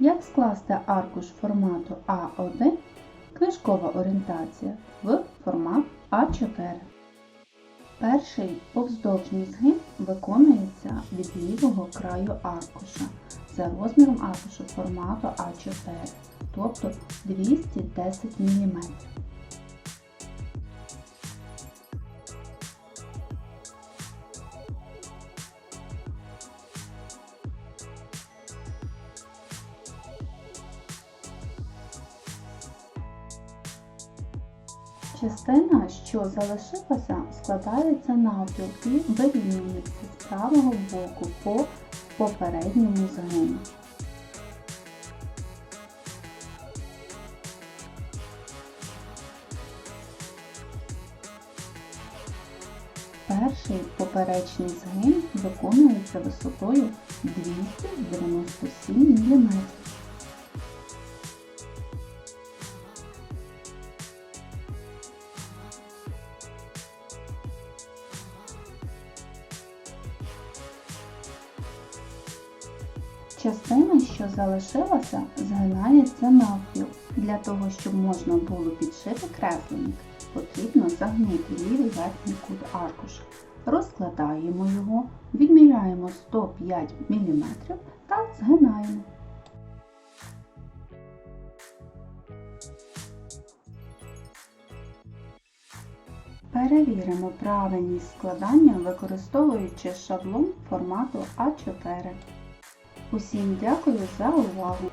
Як скласти аркуш формату А1 книжкова орієнтація в формат А4. Перший повздовжній згин виконується від лівого краю аркуша за розміром аркушу формату А4, тобто 210 мм. Частина, що залишилася, складається навпіл і вирівнюється з правого боку по попередньому згину. Перший поперечний згин виконується висотою 297 мм. Частина, що залишилася, згинається навпіл. Для того, щоб можна було підшити кресленик, потрібно загнути лівий верхній кут аркуша. Розкладаємо його, відміряємо 105 мм та згинаємо. Перевіримо правильність складання, використовуючи шаблон формату А4. Усім дякую за увагу!